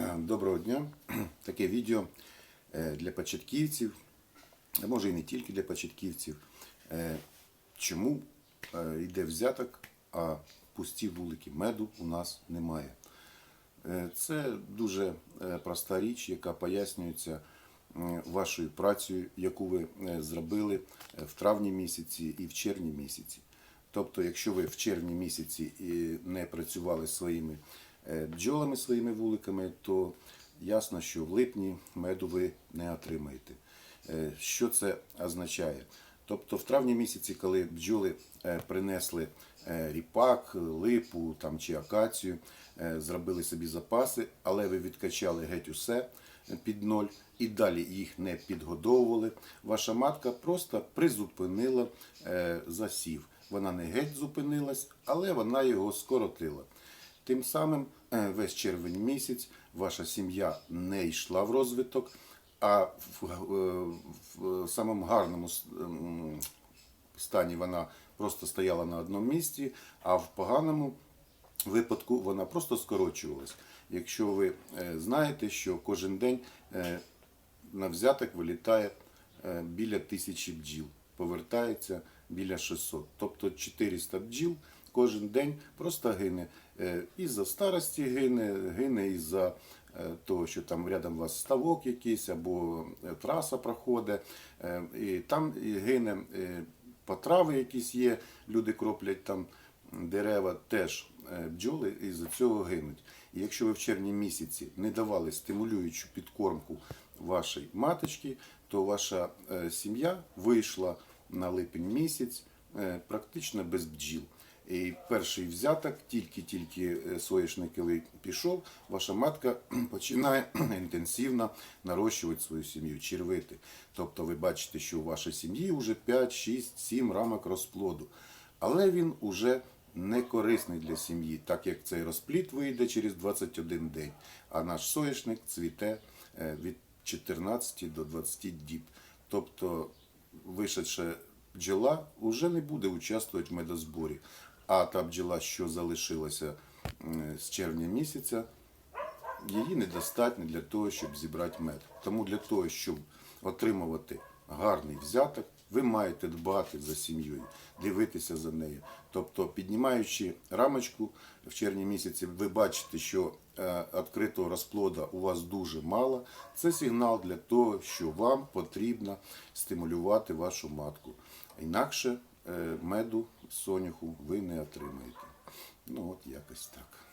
Е, Доброго дня. Таке відео е, для початківців, а може і не тільки для початківців. Е, Чому е, йде взяток, а пусті вулики меду у нас немає? Е, Це дуже е, проста річ, яка пояснюється е, вашою працею, яку ви е, зробили е, в травні місяці і в червні місяці. Тобто, якщо ви в червні місяці не працювали своїми е, бджолами, своїми вуликами, то ясно, що в липні меду ви не отримаєте. Е, Що це означає? Тобто в травні місяці, коли бджоли е, принесли е, ріпак, липу там, чи акацію, е, зробили собі запаси, але ви відкачали геть усе е, під ноль і далі їх не підгодовували, ваша матка просто призупинила е, засів. Вона не геть зупинилась, але вона його скоротила. Тим самим е, весь червень місяць ваша сім'я не йшла в розвиток, а в, е, в самому гарному ем, стані вона просто стояла на одному місці, а в поганому випадку вона просто скорочувалась. Якщо ви е, знаєте, що кожен день е, на взяток вилітає е, біля тисячі бджіл, повертається біля 600. Тобто 400 бджіл кожен день просто гине. Е, Із-за старості гине, гине із-за е, того, що там рядом у вас ставок якийсь або е, траса проходить, і там гине потрави якісь є, люди кроплять там дерева, теж бджоли із-за цього гинуть. І якщо ви в червні місяці не давали стимулюючу підкормку вашій маточці, то ваша сім'я вийшла на липень місяць практично без бджіл. І перший взяток, тільки-тільки е, соняшниковий пішов, ваша матка починає інтенсивно нарощувати свою сім'ю, червити. Тобто ви бачите, що у вашій сім'ї вже 5, 6, 7 рамок розплоду. Але він уже не корисний для сім'ї, так як цей розплід вийде через 21 день, а наш соняшник цвіте е, від 14 до 20 діб. Тобто вишедша бджола вже не буде участвувати в медозборі. А та бджола, що залишилася з червня місяця, її недостатньо для того, щоб зібрати мед. Тому для того, щоб отримувати гарний взяток, ви маєте дбати за сім'єю, дивитися за нею. Тобто, піднімаючи рамочку в червні місяці, ви бачите, що е, відкритого розплода у вас дуже мало. Це сигнал для того, що вам потрібно стимулювати вашу матку. Інакше меду соняху ви не отримаєте. Ну от якось так.